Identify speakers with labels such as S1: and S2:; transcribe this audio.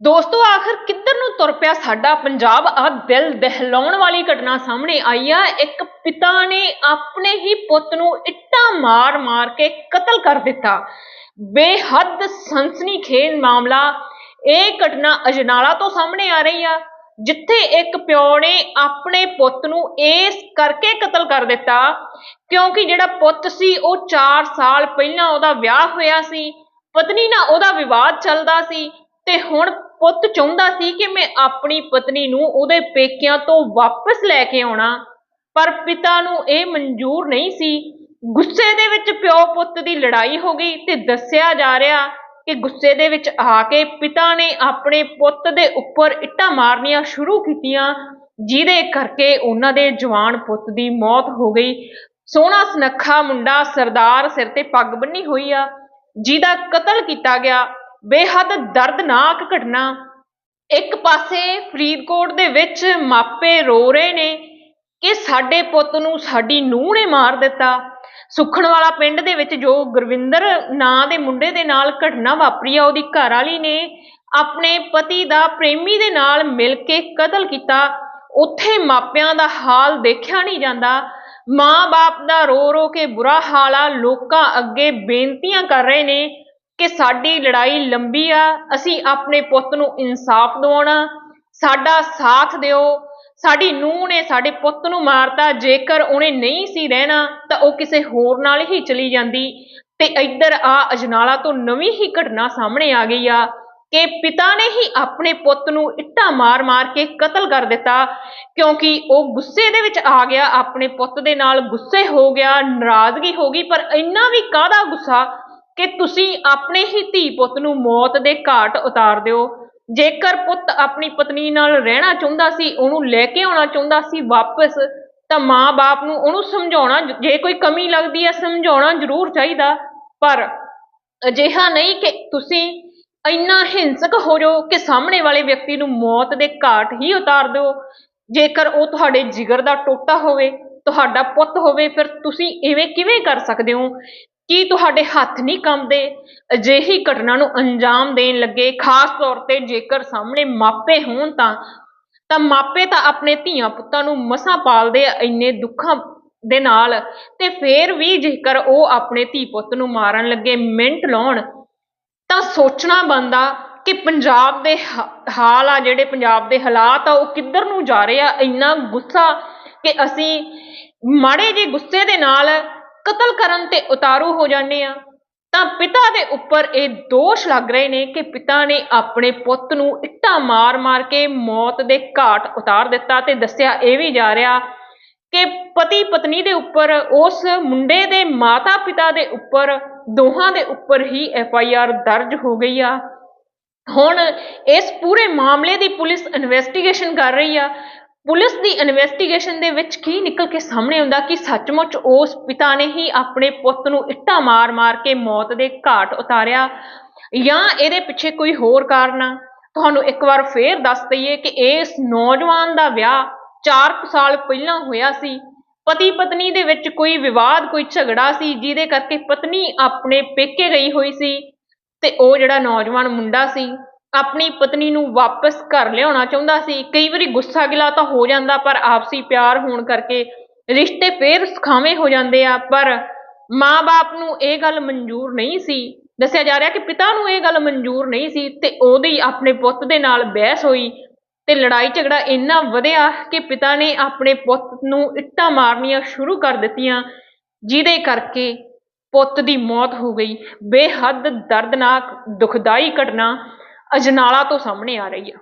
S1: ਦੋਸਤੋ, ਆਖਰ ਕਿੱਧਰ ਨੂੰ ਤੁਰ ਪਿਆ ਸਾਡਾ ਪੰਜਾਬ? ਆ ਦਿਲ ਦਹਿਲਾਉਣ ਵਾਲੀ ਘਟਨਾ ਸਾਹਮਣੇ ਆਈ ਆ। ਇੱਕ ਪਿਤਾ ਨੇ ਆਪਣੇ ਹੀ ਪੁੱਤ ਨੂੰ ਇੱਟਾਂ ਮਾਰ-ਮਾਰ ਕੇ ਕਤਲ ਕਰ ਦਿੱਤਾ। ਬੇਹੱਦ ਸਨਸਨੀਖੇਜ਼ ਮਾਮਲਾ। ਇਹ ਘਟਨਾ ਅਜਨਾਲਾ ਤੋਂ ਸਾਹਮਣੇ ਆ ਰਹੀ ਆ, ਜਿੱਥੇ ਇੱਕ ਪਿਓ ਨੇ ਆਪਣੇ ਪੁੱਤ ਨੂੰ ਇਸ ਕਰਕੇ ਕਤਲ ਕਰ ਦਿੱਤਾ ਕਿਉਂਕਿ ਜਿਹੜਾ ਪੁੱਤ ਸੀ, ਉਹ 4 ਸਾਲ ਪਹਿਲਾਂ ਉਹਦਾ ਵਿਆਹ ਹੋਇਆ ਸੀ, ਪਤਨੀ ਨਾਲ ਉਹਦਾ ਵਿਵਾਦ ਚੱਲਦਾ ਸੀ ਤੇ ਹੁਣ ਪੁੱਤ ਚਾਹੁੰਦਾ ਸੀ ਕਿ ਮੈਂ ਆਪਣੀ ਪਤਨੀ ਨੂੰ ਉਹਦੇ ਪੇਕਿਆਂ ਤੋਂ ਵਾਪਸ ਲੈ ਕੇ ਆਉਣਾ, ਪਰ ਪਿਤਾ ਨੂੰ ਇਹ ਮਨਜ਼ੂਰ ਨਹੀਂ ਸੀ। ਗੁੱਸੇ ਦੇ ਵਿੱਚ ਪਿਓ ਪੁੱਤ ਦੀ ਲੜਾਈ ਹੋ ਗਈ ਤੇ ਦੱਸਿਆ ਜਾ ਰਿਹਾ ਕਿ ਗੁੱਸੇ ਦੇ ਵਿੱਚ ਆ ਕੇ ਪਿਤਾ ਨੇ ਆਪਣੇ ਪੁੱਤ ਦੇ ਉੱਪਰ ਇੱਟਾਂ ਮਾਰਨੀਆਂ ਸ਼ੁਰੂ ਕੀਤੀਆਂ, ਜਿਹਦੇ ਕਰਕੇ ਉਹਨਾਂ ਦੇ ਜਵਾਨ ਪੁੱਤ ਦੀ ਮੌਤ ਹੋ ਗਈ। ਸੋਹਣਾ ਸੁਨੱਖਾ ਮੁੰਡਾ ਸਰਦਾਰ ਸਿਰ ਤੇ ਪੱਗ ਬੰਨੀ ਹੋਈ ਆ, ਜਿਹਦਾ ਕਤਲ ਕੀਤਾ ਗਿਆ। ਬੇਹੱਦ ਦਰਦਨਾਕ ਘਟਨਾ। ਇੱਕ ਪਾਸੇ ਫਰੀਦਕੋਟ ਦੇ ਵਿੱਚ ਮਾਪੇ ਰੋ ਰਹੇ ਨੇ ਕਿ ਸਾਡੇ ਪੁੱਤ ਨੂੰ ਸਾਡੀ ਨੂੰਹ ਨੇ ਮਾਰ ਦਿੱਤਾ। ਸੁਖਣ ਵਾਲਾ ਪਿੰਡ ਦੇ ਵਿੱਚ ਜੋ ਗੁਰਵਿੰਦਰ ਨਾਂ ਦੇ ਮੁੰਡੇ ਦੇ ਨਾਲ ਘਟਨਾ ਵਾਪਰੀ ਆ, ਉਹਦੀ ਘਰ ਵਾਲੀ ਨੇ ਆਪਣੇ ਪਤੀ ਦਾ ਪ੍ਰੇਮੀ ਦੇ ਨਾਲ ਮਿਲ ਕੇ ਕਤਲ ਕੀਤਾ। ਉੱਥੇ ਮਾਪਿਆਂ ਦਾ ਹਾਲ ਦੇਖਿਆ ਨਹੀਂ ਜਾਂਦਾ। ਮਾਂ-ਬਾਪ ਦਾ ਰੋ ਰੋ ਕੇ ਬੁਰਾ ਹਾਲ ਆ, ਲੋਕਾਂ ਅੱਗੇ ਬੇਨਤੀਆਂ ਕਰ ਰਹੇ ਨੇ। ਕਿ ਸਾਡੀ ਲੜਾਈ ਲੰਬੀ ਆ, ਅਸੀਂ ਆਪਣੇ ਪੁੱਤ ਨੂੰ ਇਨਸਾਫ ਦਿਵਾਉਣਾ, ਸਾਡਾ ਸਾਥ ਦਿਓ। ਸਾਡੀ ਨੂੰਹ ਨੇ ਸਾਡੇ ਪੁੱਤ ਨੂੰ ਮਾਰਤਾ, ਜੇਕਰ ਉਹਨੇ ਨਹੀਂ ਸੀ ਰਹਿਣਾ, ਤਾਂ ਉਹ ਕਿਸੇ ਹੋਰ ਨਾਲ ਹੀ ਚਲੀ ਜਾਂਦੀ। ਤੇ ਇੱਧਰ ਆ ਅਜਨਾਲਾ ਤੋਂ ਨਵੀਂ ਹੀ ਘਟਨਾ ਸਾਹਮਣੇ ਆ ਗਈ ਆ, ਕਿ ਪਿਤਾ ਨੇ ਹੀ ਆਪਣੇ ਪੁੱਤ ਨੂੰ ਇੱਟਾਂ ਮਾਰ-ਮਾਰ ਕੇ ਕਤਲ ਕਰ ਦਿੱਤਾ, ਕਿਉਂਕਿ ਉਹ ਗੁੱਸੇ ਦੇ ਵਿੱਚ ਆ ਗਿਆ, ਆਪਣੇ ਪੁੱਤ ਦੇ ਨਾਲ ਗੁੱਸੇ ਹੋ ਗਿਆ, ਨਾਰਾਜ਼ਗੀ ਹੋ ਗਈ, ਪਰ ਇੰਨਾ ਵੀ ਕਾਹਦਾ ਗੁੱਸਾ ਕਿ ਤੁਸੀਂ ਆਪਣੇ ਹੀ ਧੀ ਪੁੱਤ ਨੂੰ ਮੌਤ ਦੇ ਘਾਟ ਉਤਾਰ ਦਿਓ। ਜੇਕਰ ਪੁੱਤ ਆਪਣੀ ਪਤਨੀ ਨਾਲ ਰਹਿਣਾ ਚਾਹੁੰਦਾ ਸੀ, ਉਹਨੂੰ ਲੈ ਕੇ ਆਉਣਾ ਚਾਹੁੰਦਾ ਸੀ ਵਾਪਸ, ਤਾਂ ਮਾਂ-ਬਾਪ ਨੂੰ ਉਹਨੂੰ ਸਮਝਾਉਣਾ ਜੇ ਕੋਈ ਕਮੀ ਲੱਗਦੀ ਹੈ, ਸਮਝਾਉਣਾ ਜ਼ਰੂਰ ਚਾਹੀਦਾ। ਪਰ ਅਜਿਹਾ ਨਹੀਂ ਕਿ ਤੁਸੀਂ ਇੰਨਾ ਹਿੰਸਕ ਹੋ ਜਾਓ ਕਿ ਸਾਹਮਣੇ ਵਾਲੇ ਵਿਅਕਤੀ ਨੂੰ ਮੌਤ ਦੇ ਘਾਟ ਹੀ ਉਤਾਰ ਦਿਓ। ਜੇਕਰ ਉਹ ਤੁਹਾਡੇ ਜਿਗਰ ਦਾ ਟੋਟਾ ਹੋਵੇ, ਤੁਹਾਡਾ ਪੁੱਤ ਹੋਵੇ, ਫਿਰ ਤੁਸੀਂ ਇਵੇਂ ਕਿਵੇਂ ਕਰ ਸਕਦੇ ਹੋ? ਕੀ ਤੁਹਾਡੇ ਹੱਥ ਨਹੀਂ ਕੰਬਦੇ? ਅਜਿਹੀ ਘਟਨਾ ਨੂੰ ਅੰਜਾਮ ਦੇਣ ਲੱਗੇ, ਖਾਸ ਤੌਰ ਤੇ ਜੇਕਰ ਸਾਹਮਣੇ ਮਾਪੇ ਹੋਣ ਤਾਂ ਤਾਂ ਮਾਪੇ ਤਾਂ ਆਪਣੇ ਧੀਆਂ ਪੁੱਤਾਂ ਨੂੰ ਮਸਾਂ ਪਾਲਦੇ ਆ ਇੰਨੇ ਦੁੱਖਾਂ ਦੇ ਨਾਲ। ਤੇ ਫੇਰ ਵੀ ਜੇਕਰ ਉਹ ਆਪਣੇ ਧੀ ਪੁੱਤ ਨੂੰ ਮਾਰਨ ਲੱਗੇ, ਮਿੰਟ ਲਾਉਣ, ਤਾਂ ਸੋਚਣਾ ਬੰਦਾ ਕਿ ਪੰਜਾਬ ਦੇ ਹਾਲ ਆ ਜਿਹੜੇ ਪੰਜਾਬ ਦੇ ਹਾਲਾਤ ਆ, ਉਹ ਕਿੱਧਰ ਨੂੰ ਜਾ ਰਹੇ ਆ? ਇੰਨਾ ਗੁੱਸਾ ਕਿ ਅਸੀਂ ਮਾੜੇ ਜਿਹੇ ਗੁੱਸੇ ਦੇ ਨਾਲ ਕਤਲ ਕਰਨ ਤੇ ਉਤਾਰੂ ਹੋ ਜਾਂਦੇ ਆ ਤਾਂ ਪਿਤਾ ਦੇ ਉੱਪਰ ਇਹ ਦੋਸ਼ ਲੱਗ ਰਹੇ ਨੇ ਕਿ ਪਿਤਾ ਨੇ ਆਪਣੇ ਪੁੱਤ ਨੂੰ ਇੱਟਾਂ ਮਾਰ-ਮਾਰ ਕੇ ਮੌਤ ਦੇ ਘਾਟ ਉਤਾਰ ਦਿੱਤਾ ਤੇ ਦੱਸਿਆ ਇਹ ਵੀ ਜਾ ਰਿਹਾ ਕਿ ਪਤੀ ਪਤਨੀ ਦੇ ਉੱਪਰ, ਉਸ ਮੁੰਡੇ ਦੇ ਮਾਤਾ-ਪਿਤਾ ਦੇ ਉੱਪਰ, ਦੋਹਾਂ ਦੇ ਉੱਪਰ ਹੀ ਐਫ ਆਈ ਆਰ ਦਰਜ ਹੋ ਗਈ ਆ। ਹੁਣ ਇਸ ਪੂਰੇ ਮਾਮਲੇ ਦੀ ਪੁਲਿਸ ਇਨਵੈਸਟੀਗੇਸ਼ਨ ਕਰ ਰਹੀ ਆ। ਪੁਲਿਸ ਦੀ ਇਨਵੈਸਟੀਗੇਸ਼ਨ ਦੇ ਵਿੱਚ ਕੀ ਨਿਕਲ ਕੇ ਸਾਹਮਣੇ ਆਉਂਦਾ, ਕਿ ਸੱਚਮੁੱਚ ਉਸ ਪਿਤਾ ਨੇ ਹੀ ਆਪਣੇ ਪੁੱਤ ਨੂੰ ਇੱਟਾਂ ਮਾਰ-ਮਾਰ ਕੇ ਮੌਤ ਦੇ ਘਾਟ ਉਤਾਰਿਆ ਜਾਂ ਇਹਦੇ ਪਿੱਛੇ ਕੋਈ ਹੋਰ ਕਾਰਨ ਆ? ਤੁਹਾਨੂੰ ਇੱਕ ਵਾਰ ਫੇਰ ਦੱਸ ਦਈਏ ਕਿ ਇਸ ਨੌਜਵਾਨ ਦਾ ਵਿਆਹ 4 ਸਾਲ ਪਹਿਲਾਂ ਹੋਇਆ ਸੀ। ਪਤੀ ਪਤਨੀ ਦੇ ਵਿੱਚ ਕੋਈ ਵਿਵਾਦ, ਕੋਈ ਝਗੜਾ ਸੀ, ਜਿਹਦੇ ਕਰਕੇ ਪਤਨੀ ਆਪਣੇ ਪੇਕੇ ਗਈ ਹੋਈ ਸੀ ਤੇ ਉਹ ਜਿਹੜਾ ਨੌਜਵਾਨ ਮੁੰਡਾ ਸੀ ਆਪਣੀ ਪਤਨੀ ਨੂੰ ਵਾਪਸ ਘਰ ਲਿਆਉਣਾ ਚਾਹੁੰਦਾ ਸੀ। ਕਈ ਵਾਰੀ ਗੁੱਸਾ ਗਿਲਾ ਤਾਂ ਹੋ ਜਾਂਦਾ, ਪਰ ਆਪਸੀ ਪਿਆਰ ਹੋਣ ਕਰਕੇ ਰਿਸ਼ਤੇ ਫੇਰ ਸੁਖਾਵੇਂ ਹੋ ਜਾਂਦੇ ਆ। ਪਰ ਮਾਂ-ਬਾਪ ਨੂੰ ਇਹ ਗੱਲ ਮਨਜ਼ੂਰ ਨਹੀਂ ਸੀ। ਦੱਸਿਆ ਜਾ ਰਿਹਾ ਕਿ ਪਿਤਾ ਨੂੰ ਇਹ ਗੱਲ ਮਨਜ਼ੂਰ ਨਹੀਂ ਸੀ ਤੇ ਉਹਦੀ ਆਪਣੇ ਪੁੱਤ ਦੇ ਨਾਲ ਬਹਿਸ ਹੋਈ ਤੇ ਲੜਾਈ ਝਗੜਾ ਇੰਨਾ ਵਧਿਆ ਕਿ ਪਿਤਾ ਨੇ ਆਪਣੇ ਪੁੱਤ ਨੂੰ ਇੱਟਾਂ ਮਾਰਨੀਆਂ ਸ਼ੁਰੂ ਕਰ ਦਿੱਤੀਆਂ, ਜਿਹਦੇ ਕਰਕੇ ਪੁੱਤ ਦੀ ਮੌਤ ਹੋ ਗਈ। ਬੇਹੱਦ ਦਰਦਨਾਕ, ਦੁਖਦਾਈ ਘਟਨਾ ਅਜਨਾਲਾ ਤੋਂ ਸਾਹਮਣੇ ਆ ਰਹੀ ਆ।